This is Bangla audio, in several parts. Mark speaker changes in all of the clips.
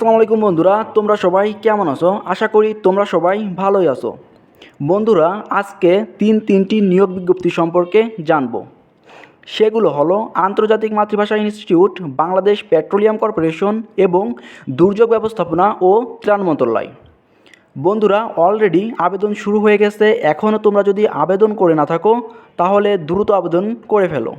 Speaker 1: আসসালামু আলাইকুম বন্ধুরা, তোমরা সবাই কেমন আছো? আশা করি তোমরা সবাই ভালোই আছো। বন্ধুরা, আজকে তিন তিনটি নিয়োগ বিজ্ঞপ্তি সম্পর্কে জানব। সেগুলো হলো আন্তর্জাতিক মাতৃভাষা ইনস্টিটিউট, বাংলাদেশ পেট্রোলিয়াম কর্পোরেশন এবং দুর্যোগ ব্যবস্থাপনা ও ত্রাণ মন্ত্রণালয়। বন্ধুরা অলরেডি আবেদন শুরু হয়ে গেছে। এখনও তোমরা যদি আবেদন করে না থাকো, তাহলে দ্রুত আবেদন করে ফেলো।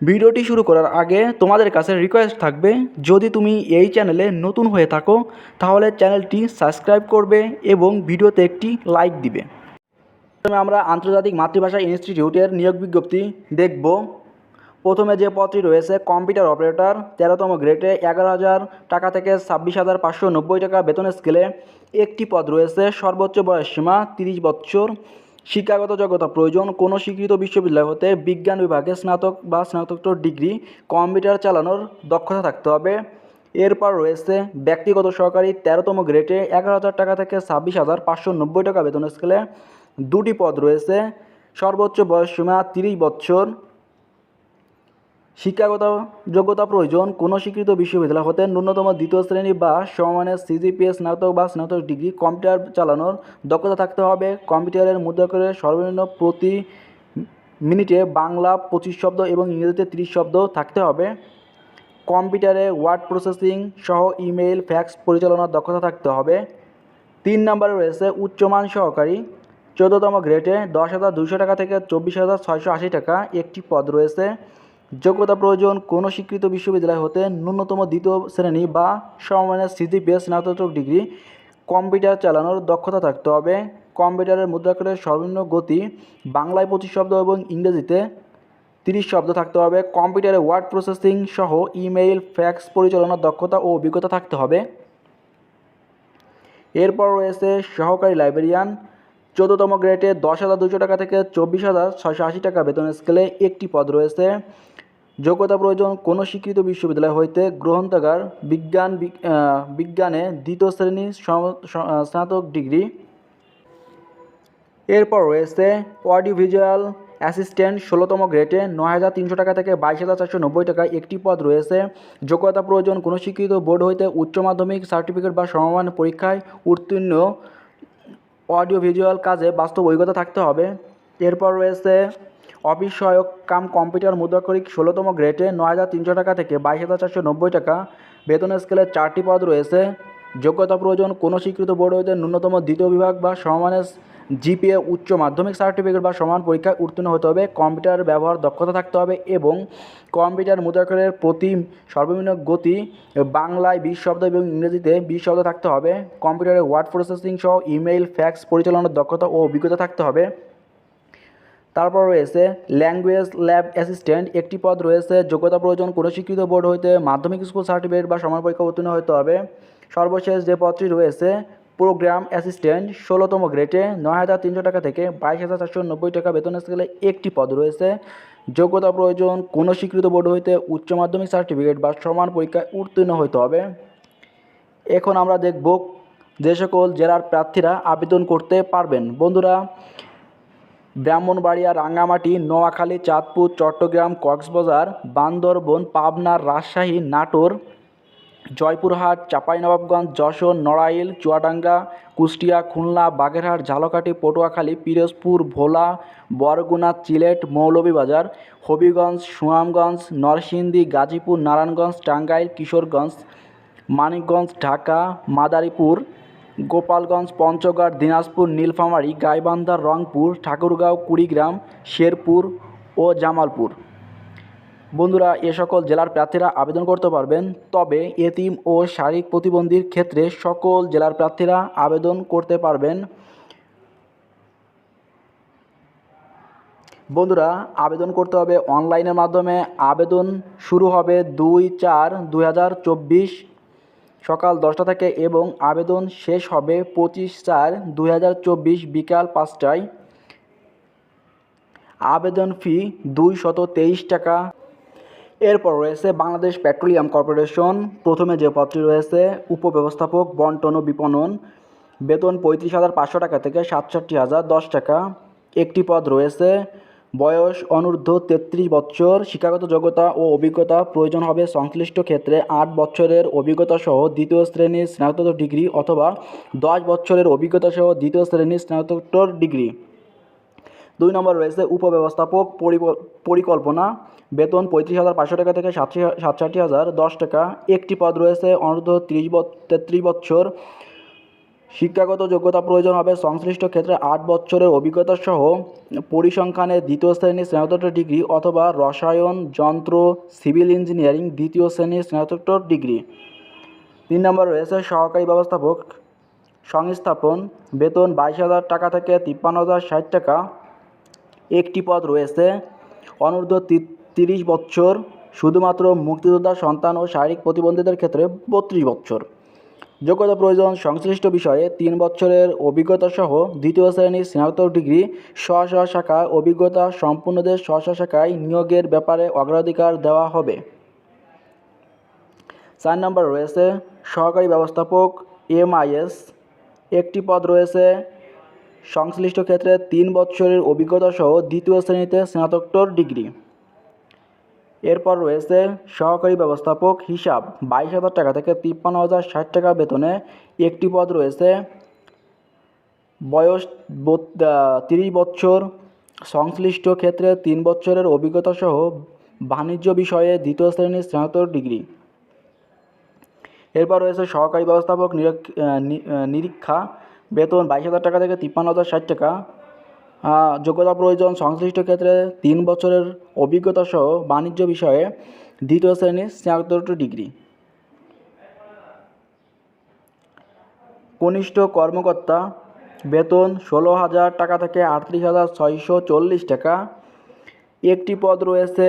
Speaker 1: ভিডিওটি শুরু করার আগে তোমাদের কাছে রিকোয়েস্ট থাকবে, যদি তুমি এই চ্যানেলে নতুন হয়ে থাকো, তাহলে চ্যানেলটি সাবস্ক্রাইব করবে এবং ভিডিওতে একটি লাইক দিবে। প্রথমে আমরা আন্তর্জাতিক মাতৃভাষা ইনস্টিটিউটের নিয়োগ বিজ্ঞপ্তি দেখব। প্রথমে যে পদটি রয়েছে কম্পিউটার অপারেটর তেরোতম গ্রেডে এগারো হাজার টাকা থেকে ছাব্বিশ হাজার পাঁচশো নব্বই টাকা বেতন স্কেলে একটি পদ রয়েছে, সর্বোচ্চ বয়স সীমা তিরিশ বছর। শিক্ষাগত যোগ্যতা প্রয়োজন কোনো স্বীকৃত বিশ্ববিদ্যালয় হতে বিজ্ঞান বিভাগে স্নাতক বা স্নাতকোত্তর ডিগ্রি, কম্পিউটার চালানোর দক্ষতা থাকতে হবে। এরপর রয়েছে ব্যক্তিগত সহকারী তেরোতম গ্রেডে এগারো হাজার টাকা থেকে ছাব্বিশ হাজার পাঁচশো নব্বই টাকা বেতন স্কেলে। দুটি পদ রয়েছে, সর্বোচ্চ বয়স সীমা তিরিশ বছর। শিক্ষাগত যোগ্যতা প্রয়োজন। কোনো স্বীকৃত বিশ্ববিদ্যালয় হতে ন্যূনতম দ্বিতীয় শ্রেণি বা সমমানের সিজিপিএ, স্নাতক বা স্নাতক ডিগ্রি, কম্পিউটার চালানোর দক্ষতা থাকতে হবে। কম্পিউটারের মুদ্রাক্ষরে সর্বনিম্ন প্রতি মিনিটে বাংলা পঁচিশ শব্দ এবং ইংরেজিতে তিরিশ শব্দ থাকতে হবে। কম্পিউটারে ওয়ার্ড প্রসেসিং সহ ইমেইল, ফ্যাক্স পরিচালনার দক্ষতা থাকতে হবে। তিন নম্বরে রয়েছে উচ্চমান সহকারী। চোদ্দতম গ্রেডে দশ হাজার দুশো টাকা থেকে চব্বিশ হাজার ছয়শো আশি টাকা একটি পদ রয়েছে। যোগ্যতা প্রয়োজন কোনো স্বীকৃত বিশ্ববিদ্যালয় হতে ন্যূনতম দ্বিতীয় শ্রেণি বা সমমানের সিজিপিএস স্নাতক ডিগ্রি কম্পিউটার চালানোর দক্ষতা থাকতে হবে। কম্পিউটারের মুদ্রাক্ষরের সর্বনিম্ন গতি বাংলায় পঁচিশ শব্দ এবং ইংরেজিতে তিরিশ শব্দ থাকতে হবে। কম্পিউটারে ওয়ার্ড প্রসেসিং সহ ইমেইল, ফ্যাক্স পরিচালনার দক্ষতা ও অভিজ্ঞতা থাকতে হবে। এরপর রয়েছে সহকারী লাইব্রেরিয়ান। চোদ্দতম গ্রেডে দশ হাজার দুশো টাকা থেকে চব্বিশ হাজার ছয়শো আশি টাকা বেতন স্কেলে একটি পদ রয়েছে। যোগ্যতা প্রয়োজন কোনো স্বীকৃত বিশ্ববিদ্যালয় হইতে গ্রহণাগার বিজ্ঞান বিজ্ঞানে দ্বিতীয় শ্রেণি স্নাতক ডিগ্রি। এরপর রয়েছে অডিও ভিজুয়াল অ্যাসিস্ট্যান্ট ষোলোতম গ্রেডে নয় হাজার তিনশো টাকা থেকে বাইশ হাজার চারশো নব্বই টাকা একটি পদ রয়েছে। যোগ্যতা প্রয়োজন কোনো স্বীকৃত বোর্ড হইতে উচ্চ মাধ্যমিক সার্টিফিকেট বা সমমান পরীক্ষায় উত্তীর্ণ। অডিও ভিজুয়াল কাজে বাস্তব অভিজ্ঞতা থাকতে হবে। এরপর রয়েছে অফিস সহায়ক কাম কম্পিউটার মুদ্রাক্ষরিক ষোলোতম গ্রেডে নয় হাজার তিনশো টাকা থেকে বাইশ হাজার চারশো নব্বই টাকা। বেতন স্কেলের চারটি পদ রয়েছে। যোগ্যতা প্রয়োজন, কোনো স্বীকৃত বোর্ড হইতে ন্যূনতম দ্বিতীয় বিভাগ বা সমানের জিপিএ উচ্চ মাধ্যমিক সার্টিফিকেট বা সমান পরীক্ষায় উত্তীর্ণ হতে হবে। কম্পিউটার ব্যবহার দক্ষতা থাকতে হবে এবং কম্পিউটার মুদ্রাক্ষরের প্রতি সর্বনিম্ন গতি বাংলায় বিশ শব্দ এবং ইংরেজিতে বিশ শব্দ থাকতে হবে। কম্পিউটারে ওয়ার্ড প্রসেসিং সহ ইমেইল, ফ্যাক্স পরিচালনার দক্ষতা ও অভিজ্ঞতা থাকতে হবে। তারপর রয়েছে ল্যাঙ্গুয়েজ ল্যাব অ্যাসিস্ট্যান্ট একটি পদ রয়েছে যোগ্যতা প্রয়োজন, কোনো স্বীকৃত বোর্ড হইতে মাধ্যমিক স্কুল সার্টিফিকেট বা সমান পরীক্ষা উত্তীর্ণ হতে হবে। সর্বশেষ যে পদটি রয়েছে প্রোগ্রাম অ্যাসিস্ট্যান্ট ষোলোতম গ্রেডে নয় হাজার তিনশো টাকা থেকে বাইশ হাজার চারশো নব্বই টাকা বেতন স্কেলে একটি পদ রয়েছে। যোগ্যতা প্রয়োজন, কোনো স্বীকৃত বোর্ড হইতে উচ্চ মাধ্যমিক সার্টিফিকেট বা সমান পরীক্ষায় উত্তীর্ণ হতে হবে। এখন আমরা দেখব যে সকল জেলার প্রার্থীরা আবেদন করতে পারবেন। বন্ধুরা ব্রাহ্মণবাড়িয়া, রাঙ্গামাটি, নোয়াখালী, চাঁদপুর, চট্টগ্রাম, কক্সবাজার, বান্দরবন, পাবনা, রাজশাহী, নাটোর, জয়পুরহাট, চাঁপাইনবাবগঞ্জ, যশোর, নড়াইল, চুয়াডাঙ্গা, কুষ্টিয়া, খুলনা, বাগেরহাট, ঝালকাঠি, পটুয়াখালী, পিরোজপুর, ভোলা, বরগুনা চিলেট মৌলভীবাজার, হবিগঞ্জ, সুনামগঞ্জ, নরসিংদী, গাজীপুর, নারায়ণগঞ্জ, টাঙ্গাইল, কিশোরগঞ্জ, মানিকগঞ্জ, ঢাকা, মাদারীপুর গোপালগঞ্জ, পঞ্চগড়, দিনাজপুর, নীলফামারী, গাইবান্ধা, রংপুর, ঠাকুরগাঁও, কুড়িগ্রাম, শেরপুর ও জামালপুর। বন্ধুরা, এ সকল জেলার প্রার্থীরা আবেদন করতে পারবেন, তবে এতিম ও শারীরিক প্রতিবন্ধীর ক্ষেত্রে সকল জেলার প্রার্থীরা আবেদন করতে পারবেন। বন্ধুরা, আবেদন করতে হবে অনলাইনের মাধ্যমে। আবেদন শুরু হবে দুই চার দুই সকাল দশটা থেকে এবং আবেদন শেষ হবে পঁচিশ চার দুই বিকাল পাঁচটায়। আবেদন ফি দুই শত তেইশ টাকা। এরপর রয়েছে বাংলাদেশ পেট্রোলিয়াম কর্পোরেশন। প্রথমে যে পদটি রয়েছে, উপব্যবস্থাপক বন্টন ও বিপণন। বেতন পঁয়ত্রিশ হাজার পাঁচশো টাকা থেকে সাতষট্টি হাজার দশ টাকা। একটি পদ রয়েছে বয়স অনূর্ধ্ব তেত্রিশ বছর শিক্ষাগত যোগ্যতা ও অভিজ্ঞতা প্রয়োজন হবে সংশ্লিষ্ট ক্ষেত্রে আট বছরের অভিজ্ঞতা সহ দ্বিতীয় শ্রেণির স্নাতক ডিগ্রি অথবা দশ বছরের অভিজ্ঞতা সহ দ্বিতীয় শ্রেণির স্নাতকোত্তর ডিগ্রি। দুই নম্বর রয়েছে উপব্যবস্থাপক পরিকল্পনা। বেতন পঁয়ত্রিশ হাজার পাঁচশো টাকা থেকে সাতষি সাতষট্টি হাজার দশ টাকা। একটি পদ রয়েছে অনূর্ধ্ব তিরিশ তেত্রিশ বছর শিক্ষাগত যোগ্যতা প্রয়োজন হবে। সংশ্লিষ্ট ক্ষেত্রে আট বছরের অভিজ্ঞতা সহ পরিসংখ্যানে দ্বিতীয় শ্রেণির স্নাতকোত্তর ডিগ্রি অথবা রসায়ন, যন্ত্র, সিভিল ইঞ্জিনিয়ারিং দ্বিতীয় শ্রেণির স্নাতকোত্তর ডিগ্রি। তিন নম্বর রয়েছে সহকারী ব্যবস্থাপক সংস্থাপন। বেতন বাইশ হাজার টাকা থেকে তিপ্পান্ন হাজার ষাট টাকা। একটি পদ রয়েছে অনূর্ধ্ব তিরিশ বছর। শুধুমাত্র মুক্তিযোদ্ধা সন্তান ও শারীরিক প্রতিবন্ধীদের ক্ষেত্রে বত্রিশ বছর। যোগ্যতা প্রয়োজন সংশ্লিষ্ট বিষয়ে তিন বছরের অভিজ্ঞতা সহ দ্বিতীয় শ্রেণির স্নাতক ডিগ্রি স্ব স্ব শাখায় অভিজ্ঞতা সম্পূর্ণদের স্ব স্ব শাখায় নিয়োগের ব্যাপারে অগ্রাধিকার দেওয়া হবে। চার নম্বর রয়েছে সহকারী ব্যবস্থাপক এমআইএস। একটি পদ রয়েছে সংশ্লিষ্ট ক্ষেত্রে তিন বছরের অভিজ্ঞতা সহ দ্বিতীয় শ্রেণীতে স্নাতকোত্তর ডিগ্রি। এরপর রয়েছে সহকারী ব্যবস্থাপক হিসাব, বাইশ হাজার টাকা থেকে তিপ্পান্ন হাজার ষাট টাকা বেতনে একটি পদ রয়েছে। বয়স তিরিশ বছর। সংশ্লিষ্ট ক্ষেত্রে তিন বছরের অভিজ্ঞতা সহ বাণিজ্য বিষয়ে দ্বিতীয় শ্রেণির স্নাতক ডিগ্রি। এরপর রয়েছে সহকারী ব্যবস্থাপক নিরীক্ষা। বেতন বাইশ হাজার টাকা থেকে তিপ্পান্ন হাজার ষাট টাকা। যোগ্যতা প্রয়োজন সংশ্লিষ্ট ক্ষেত্রে তিন বছরের অভিজ্ঞতা সহ বাণিজ্য বিষয়ে দ্বিতীয় শ্রেণির স্নাতকোত্তর ডিগ্রি। কনিষ্ঠ কর্মকর্তা, বেতন ষোলো হাজার টাকা থেকে আটত্রিশ হাজার ছয়শো চল্লিশ টাকা। একটি পদ রয়েছে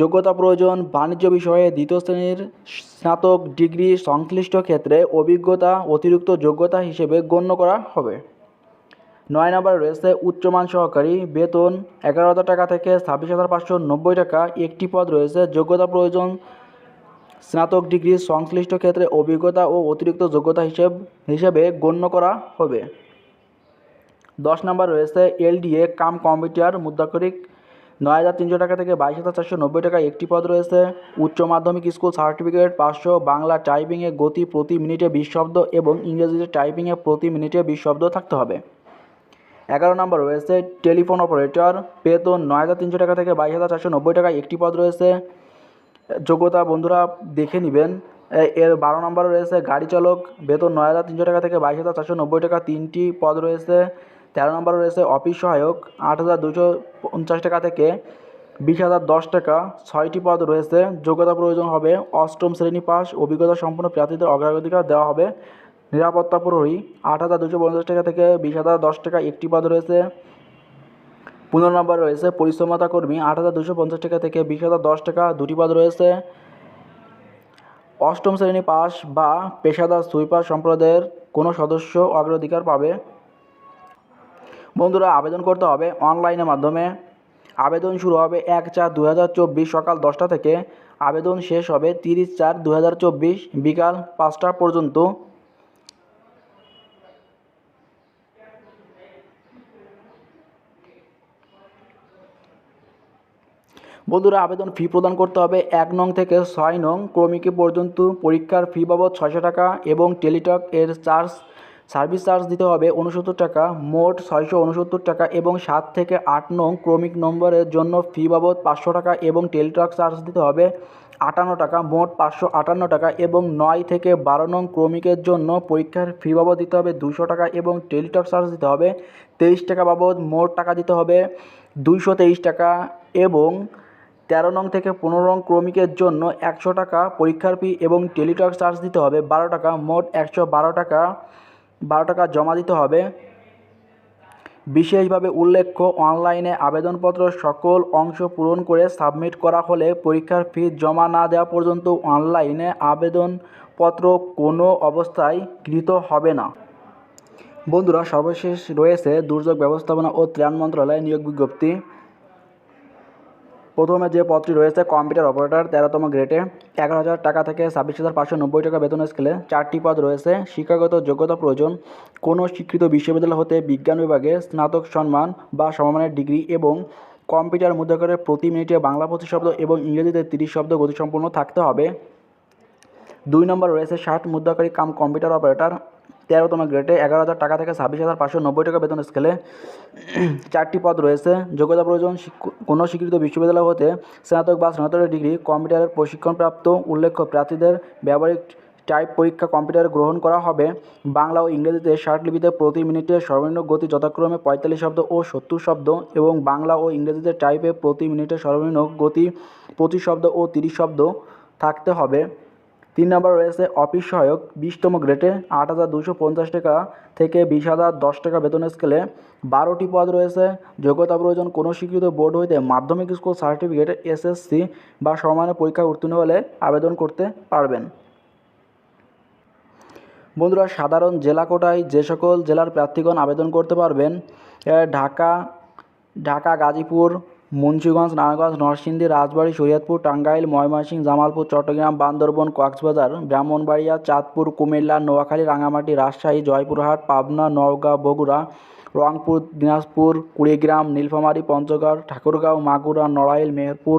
Speaker 1: যোগ্যতা প্রয়োজন বাণিজ্য বিষয়ে দ্বিতীয় শ্রেণির স্নাতক ডিগ্রি সংশ্লিষ্ট ক্ষেত্রে অভিজ্ঞতা অতিরিক্ত যোগ্যতা হিসেবে গণ্য করা হবে। নয় নম্বরে রয়েছে উচ্চমান সহকারী বেতন এগারো হাজার টাকা থেকে ছাব্বিশ হাজার পাঁচশো নব্বই টাকা। একটি পদ রয়েছে যোগ্যতা প্রয়োজন, স্নাতক ডিগ্রি সংশ্লিষ্ট ক্ষেত্রে অভিজ্ঞতা ও অতিরিক্ত যোগ্যতা হিসেব, হিসেবে গণ্য করা হবে। দশ নম্বর রয়েছে এলডিএ কাম কম্পিউটার মুদ্রাক্ষরিক নয় হাজার তিনশো টাকা থেকে বাইশ হাজার চারশো নব্বই টাকা। একটি পদ রয়েছে উচ্চ মাধ্যমিক স্কুল সার্টিফিকেট পাঁচশো, বাংলা টাইপিংয়ে গতি প্রতি মিনিটে বিশ শব্দ এবং ইংরেজিতে টাইপিংয়ে প্রতি মিনিটে বিশ শব্দ থাকতে হবে। এগারো নম্বর রয়েছে, টেলিফোন অপারেটর, বেতন নয় হাজার তিনশো টাকা থেকে বাইশ হাজার চারশো নব্বই টাকা একটি পদ রয়েছে। যোগ্যতা বন্ধুরা দেখে নেবেন। এর বারো নম্বরে রয়েছে, গাড়ি চালক, বেতন নয় হাজার তিনশো টাকা থেকে বাইশ হাজার চারশো নব্বই টাকা, তিনটি পদ রয়েছে। তেরো নম্বরে রয়েছে, অফিস সহায়ক, আট হাজার দুশো পঞ্চাশ টাকা থেকে বিশ হাজার দশ টাকা, ছয়টি পদ রয়েছে। যোগ্যতা প্রয়োজন হবে, অষ্টম শ্রেণি পাস, অভিজ্ঞতা সম্পন্ন প্রার্থীদের অগ্রাধিকার দেওয়া হবে। নিরাপত্তা প্রহরী আট হাজার দুশো পঞ্চাশ টাকা থেকে বিশ হাজার দশ টাকা একটি পদ রয়েছে। পনেরো নম্বর রয়েছে পরিচ্ছন্নতা কর্মী, আট হাজার দুশো পঞ্চাশ টাকা থেকে বিশ হাজার দশ টাকা দুটি পদ রয়েছে। অষ্টম শ্রেণি পাস বা পেশাদার সুইপার সম্প্রদায়ের কোনো সদস্য অগ্রাধিকার পাবে। বন্ধুরা, আবেদন করতে হবে অনলাইনের মাধ্যমে। আবেদন শুরু হবে এক চার দু সকাল দশটা থেকে। আবেদন শেষ হবে তিরিশ চার দু বিকাল পাঁচটা পর্যন্ত। বন্ধুরা আবেদন ফি প্রদান করতে হবে এক নং থেকে ছয় নং ক্রমিকে পর্যন্ত। পরীক্ষার ফি বাবদ ছয়শো টাকা এবং টেলিটক এর চার্জ সার্ভিস চার্জ দিতে হবে উনসত্তর টাকা, মোট ছয়শো উনসত্তর টাকা এবং সাত থেকে আট নং ক্রমিক নম্বরের জন্য ফি বাবদ পাঁচশো টাকা এবং টেলিটক চার্জ দিতে হবে আটান্ন টাকা, মোট পাঁচশো আটান্ন টাকা এবং নয় থেকে বারো নং ক্রমিকের জন্য পরীক্ষার ফি বাবদ দিতে হবে দুশো টাকা এবং টেলিটক চার্জ দিতে হবে তেইশ টাকা বাবদ, মোট টাকা দিতে হবে দুইশো তেইশ টাকা এবং তেরো নং থেকে পনেরো নং ক্রমিকের জন্য একশো টাকা পরীক্ষার ফি এবং টেলিটক চার্জ দিতে হবে। বারো টাকা, মোট একশো বারো টাকা বারো টাকা জমা দিতে হবে। বিশেষভাবে উল্লেখ্য, অনলাইনে আবেদনপত্র সকল অংশ পূরণ করে সাবমিট করা হলে পরীক্ষার ফি জমা না দেওয়া পর্যন্ত অনলাইনে আবেদনপত্র কোনো অবস্থায় গৃহীত হবে না। বন্ধুরা, সর্বশেষ রয়েছে দুর্যোগ ব্যবস্থাপনা ও ত্রাণ মন্ত্রণালয় নিয়োগ বিজ্ঞপ্তি। প্রথমে যে পদটি রয়েছে কম্পিউটার অপারেটর, তেরোতম গ্রেডে। এগারো হাজার টাকা থেকে ছাব্বিশ হাজার পাঁচশো নব্বই টাকা বেতন স্কেলে চারটি পদ রয়েছে। শিক্ষাগত যোগ্যতা প্রয়োজন। কোনো স্বীকৃত বিশ্ববিদ্যালয় হতে বিজ্ঞান বিভাগে স্নাতক সম্মান বা সমমানের ডিগ্রি এবং কম্পিউটার মুদ্রাকরে প্রতি মিনিটে বাংলা পঁচিশ শব্দ এবং ইংরেজিতে তিরিশ শব্দ গতিসম্পন্ন থাকতে হবে। দুই নম্বর রয়েছে ষাট মুদ্রাকারী কাম কম্পিউটার অপারেটর। তেরোতম গ্রেডে এগারো হাজার টাকা থেকে ছাব্বিশ হাজার পাঁচশো নব্বই টাকা বেতন স্কেলে চারটি পদ রয়েছে। যোগ্যতা প্রয়োজন কোনো স্বীকৃত বিশ্ববিদ্যালয় হতে স্নাতক বা স্নাতকের ডিগ্রি কম্পিউটারের প্রশিক্ষণপ্রাপ্ত, উল্লেখ্য প্রার্থীদের ব্যবহারিক টাইপ পরীক্ষা কম্পিউটারে গ্রহণ করা হবে। বাংলা ও ইংরেজিতে লিপিতে প্রতি মিনিটে সর্বনিম্ন গতি যথাক্রমে পঁয়তাল্লিশ শব্দ ও সত্তর শব্দ এবং বাংলা ও ইংরেজিতে টাইপে প্রতি মিনিটে সর্বনিম্ন গতি পঁচিশ শব্দ ও তিরিশ শব্দ থাকতে হবে। তিন নম্বর রয়েছে অফিস সহায়ক বিশতম গ্রেডে আট হাজার দুশো পঞ্চাশ টাকা থেকে বিশ হাজার দশ টাকা বেতন স্কেলে বারোটি পদ রয়েছে। যোগ্যতা প্রয়োজন কোনো স্বীকৃত বোর্ড হইতে মাধ্যমিক স্কুল সার্টিফিকেট এসএসসি বা সমানের পরীক্ষা উত্তীর্ণ হলে আবেদন করতে পারবেন। বন্ধুরা, সাধারণ জেলা কোটায় যে সকল জেলার প্রার্থীগণ আবেদন করতে পারবেন ঢাকা ঢাকা, গাজীপুর মুন্সিগঞ্জ নারায়ণগঞ্জ নরসিংদী, রাজবাড়ী শরীয়তপুর টাঙ্গাইল, ময়মনসিংহ, জামালপুর, চট্টগ্রাম, বান্দরবন, কক্সবাজার, ব্রাহ্মণবাড়িয়া, চাঁদপুর, কুমিল্লা, নোয়াখালী রাঙামাটি রাজশাহী, জয়পুরহাট, পাবনা, নওগাঁ, বগুড়া, রংপুর, দিনাজপুর, কুড়িগ্রাম, নীলফামারী, পঞ্চগড়, ঠাকুরগাঁও, মাগুরা, নড়াইল, মেহেরপুর,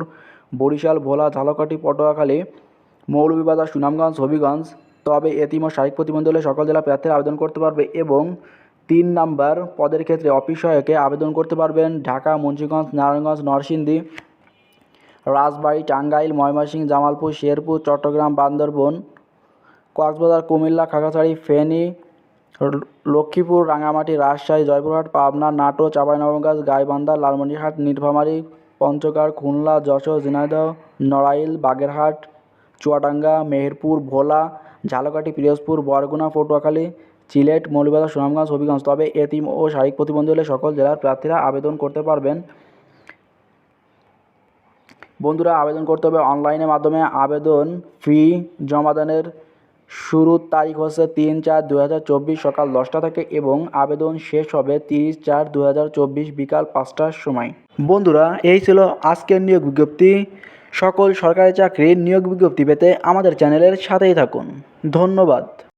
Speaker 1: বরিশাল, ভোলা, ঝালকাঠি, পটুয়াখালী, মৌলভীবাজার, সুনামগঞ্জ, হবিগঞ্জ। তবে এতিম ও প্রতিবন্ধী হলে সকল জেলা প্রার্থীরা আবেদন করতে পারবে এবং তিন নাম্বার পদের ক্ষেত্রে অফিস সহায়কে আবেদন করতে পারবেন ঢাকা, মুন্সিগঞ্জ, নারায়ণগঞ্জ, নরসিংদী, রাজবাড়ী, টাঙ্গাইল, ময়মনসিংহ, জামালপুর, শেরপুর, চট্টগ্রাম, বান্দরবন, কক্সবাজার, কুমিল্লা, খাগড়াছড়ি, ফেনী, লক্ষ্মীপুর রাঙামাটি রাজশাহী, জয়পুরহাট, পাবনা, নাটোর, চাঁপাইনবাবগঞ্জ, গাইবান্ধা, লালমনিরহাট নীলফামারী পঞ্চগড়, খুলনা, যশোর, ঝিনাইদহ, নড়াইল, বাগেরহাট, চুয়াডাঙ্গা, মেহেরপুর, ভোলা, ঝালকাঠি, পিরোজপুর, বরগুনা, পটুয়াখালী সিলেট মৌলভীবাজার, সুনামগঞ্জ, হবিগঞ্জ। তবে এতিম ও শারীরিক প্রতিবন্ধী হলে সকল জেলার প্রার্থীরা আবেদন করতে পারবেন। বন্ধুরা, আবেদন করতে হবে অনলাইনের মাধ্যমে। আবেদন ফি জমাদানের শুরুর তারিখ হচ্ছে তিন চার দু সকাল দশটা থেকে এবং আবেদন শেষ হবে তিরিশ চার দু বিকাল পাঁচটার সময়। বন্ধুরা, এই ছিল আজকের নিয়োগ বিজ্ঞপ্তি। সকল সরকারি চাকরির নিয়োগ বিজ্ঞপ্তি পেতে আমাদের চ্যানেলের সাথেই থাকুন। ধন্যবাদ।